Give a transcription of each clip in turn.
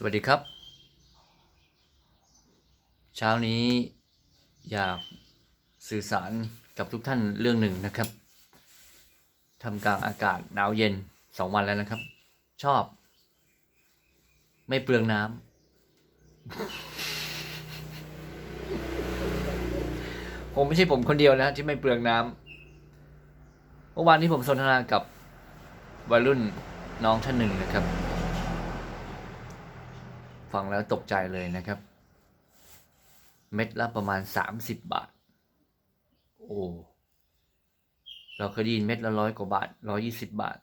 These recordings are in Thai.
สวัสดีครับ เช้านี้อยากสื่อสารกับทุกท่านเรื่องหนึ่งนะครับทำกลางอากาศหนาวเย็นสองวันแล้วนะครับ ชอบ ไม่เปลืองน้ำผมไม่ใช่ผมคนเดียวนะ ที่ไม่เปลืองน้ำเมื่อวานนี้ผมสนทนากับวัยรุ่นน้องท่านหนึ่งนะครับ ฟังแล้วตกใจเลยนะครับ เม็ดละประมาณสามสิบบาท โอ้เราเคยได้ยินเม็ดละร้อยกว่าบาทร้อยี่สิบบาท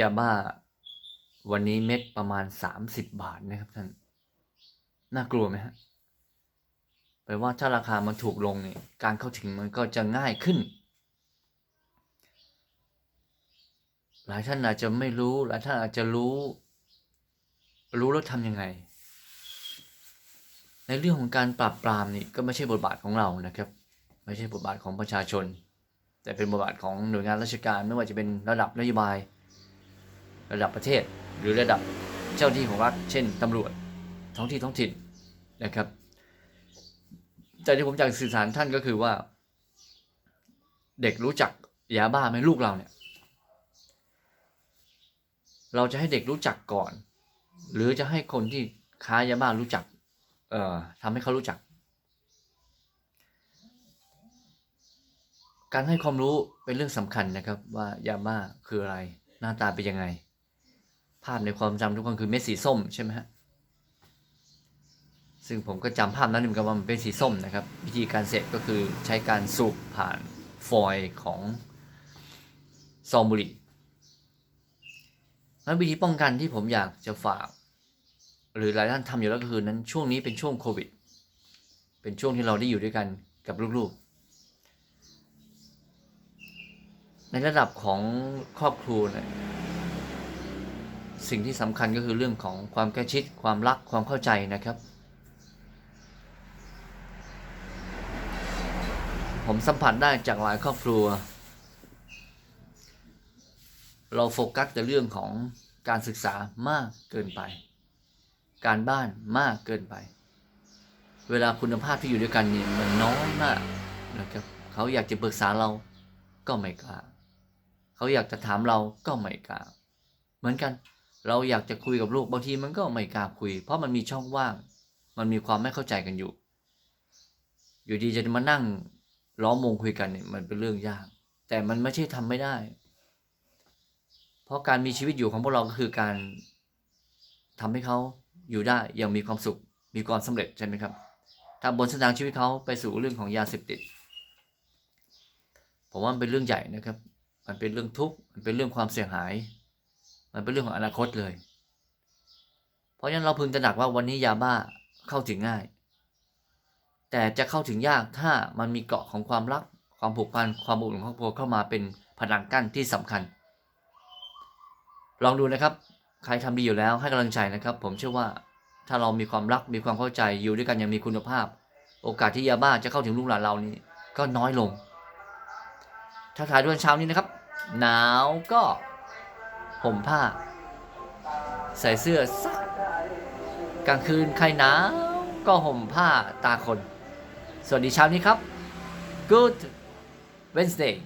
ยาบ้า วันนี้เม็ดประมาณสามสิบบาทนะครับท่านน่ากลัวไหมฮะแปลว่าถ้าราคามันถูกลงเนี่ยการเข้าถึงมันก็จะง่ายขึ้น หลายท่านอาจจะไม่รู้ หลายท่านอาจจะรู้ รู้แล้วทำยังไง ในเรื่องของการปราบปรามนี่ก็ไม่ใช่บทบาทของเรานะครับ ไม่ใช่บทบาทของประชาชน แต่เป็นบทบาทของหน่วยงานราชการไม่ว่าจะเป็นระดับนโยบาย ระดับประเทศ หรือระดับเจ้าหน้าที่ของรัฐ เช่นตำรวจท้องที่ท้องถิ่นนะครับ แต่ที่ผมอยากสื่อสารท่านก็คือว่า เด็กรู้จักยาบ้าไหมลูกเราเนี่ย เราจะให้เด็กรู้จักก่อน หรือจะให้คนที่ค้ายาบ้ารู้จัก เอ่อทำให้เขารู้จัก การให้ความรู้เป็นเรื่องสำคัญนะครับว่ายาบ้าคืออะไร หน้าตาเป็นยังไง ภาพในความจำทุกคนคือเม็ดสีส้มใช่ไหมฮะซึ่งผมก็จำภาพนั้นเหมือนกันว่ามันเป็นสีส้มนะครับ วิธีการเสพก็คือใช้การสูบผ่านฟอยล์ของซองบุหรี่แล้ววิธีป้องกันที่ผมอยากจะฝาก หรือหลายท่านทำอยู่แล้วก็คือนั้นช่วงนี้เป็นช่วงโควิด เป็นช่วงที่เราได้อยู่ด้วยกันกับลูกๆ ในระดับของครอบครัวเนี่ยสิ่งที่สำคัญก็คือเรื่องของความใกล้ชิด ความรักความเข้าใจนะครับ ผมสัมผัสได้จากหลายครอบครัว เราโฟกัสแต่เรื่องของการศึกษามากเกินไป การบ้านมากเกินไป เวลาคุณภาพที่อยู่ด้วยกันเนี่ยมันน้อยมากนะครับเขาอยากจะปรึกษาเราก็ไม่กล้าเขาอยากจะถามเราก็ไม่กล้า เหมือนกันเราอยากจะคุยกับลูกบางทีมันก็ไม่กล้าคุย เพราะมันมีช่องว่าง มันมีความไม่เข้าใจกันอยู่ อยู่ดีจะมานั่งล้อมวงคุยกันเนี่ยมันเป็นเรื่องยาก แต่มันไม่ใช่ทำไม่ได้ เพราะการมีชีวิตอยู่ของพวกเราก็คือการทำให้เขา อยู่ได้อย่างมีความสุข มีความสำเร็จใช่ไหมครับ ถ้าบนเส้นทางชีวิตเขาไปสู่เรื่องของยาเสพติด ผมว่ามันเป็นเรื่องใหญ่นะครับ มันเป็นเรื่องทุกข์ มันเป็นเรื่องความเสียหาย มันเป็นเรื่องของอนาคตเลย เพราะฉะนั้นเราพึงตระหนักว่าวันนี้ยาบ้าเข้าถึงง่าย แต่จะเข้าถึงยากถ้ามันมีเกาะของความรัก ความผูกพัน ความอบอุ่นของครอบครัวเข้ามาเป็นผนังกั้นที่สำคัญ ลองดูนะครับ ใครทำดีอยู่แล้วให้กำลังใจนะครับ ผมเชื่อว่าถ้าเรามีความรักมีความเข้าใจอยู่ด้วยกันอย่างมีคุณภาพ โอกาสที่ยาบ้าจะเข้าถึงลูกหลานเรานี้ก็น้อยลงถ้าถ่ายด้วยเช้านี้นะครับ หนาวก็ห่มผ้า ใส่เสื้อซักกลางคืนใครหนาวก็ห่มผ้าตาคน สวัสดีเช้านี้ครับ Good Wednesday